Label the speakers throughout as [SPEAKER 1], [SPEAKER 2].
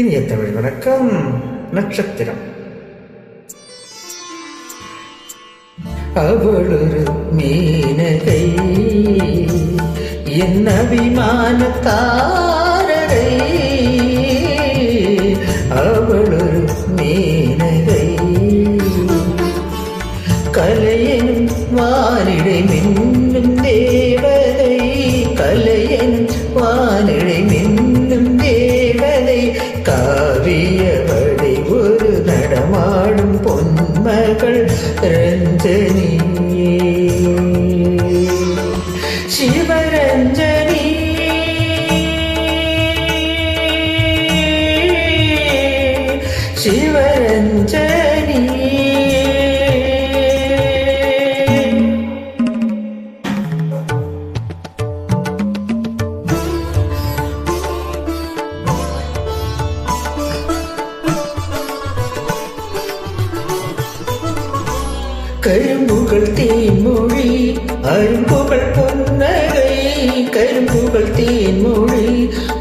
[SPEAKER 1] இனிய தமிழ் வணக்கம். நட்சத்திரம். அவளொரு மீனகை என் அபிமான தாரகை அவளொரு மீனகை. கலையனும் மாறிடை மின்னும் தேவதை காவியபடி ஒரு நடமாடும் பொன்மகள் ரஞ்சனி. சிவரஞ்சனி கரும்புகள் தேன்மொழி அரும்புகள் புன்னகை கரும்புகள் தேன்மொழி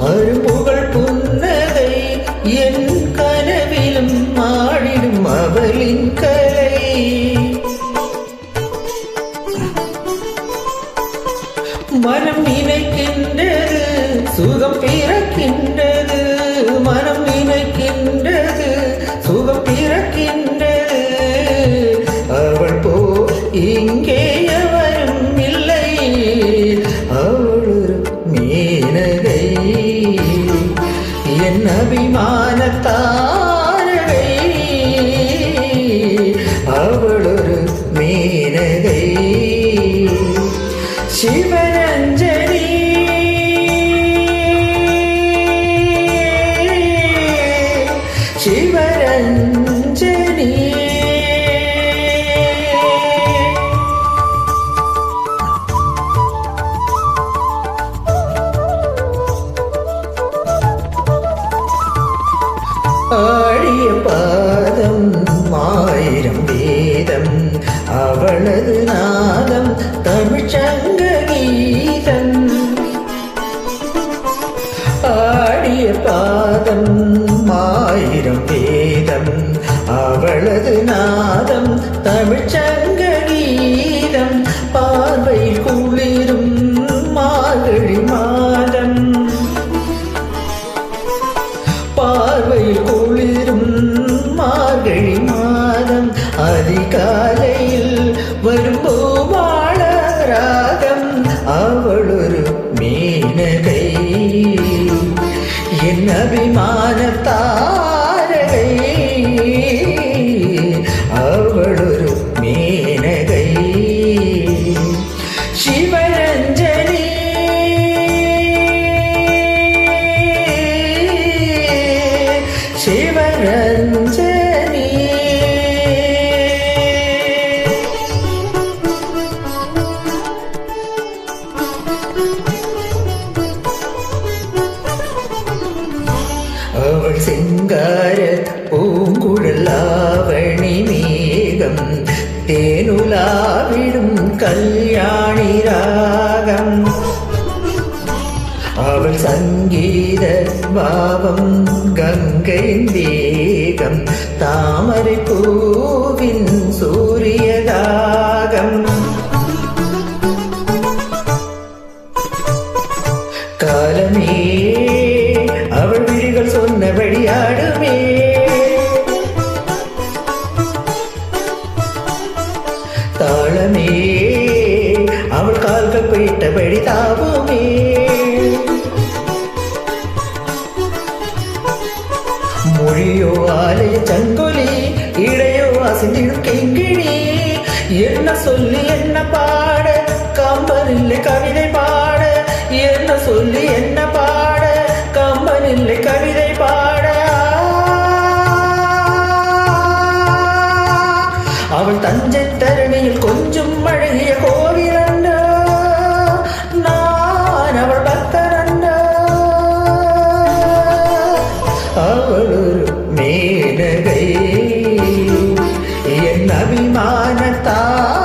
[SPEAKER 1] அரும்புகள் அவள் ஒரு மீனகை சிவரஞ்சனி தமிழ்ச்சங்க கீதம் பார்வை குளிரும் மார்கழி மாதம். பார்வை குளிரும் மார்கழி மாதம் அதிகாலையில் வரும்போ வாழராகம் ராகம் அவளொரு மீனகை. என் அபிமான அவள் சிங்கார பூங்குழல் ஆவணி மேகம் தேனுலாவிடும் கல்யாணி ராகம். அவள் சங்கீத பாவம் கங்கை தேகம் தாமரை பூவின் சூரியதாகம். விழிகள் தாளமே அவள் கால்கள் போயிட்டபடி தாவுமே. மொழியோ ஆலய சங்கொலி இடையோ அசைந்திடும் கிங்கிணி. என்ன சொல்லி என்ன பா அபிமான தாரகை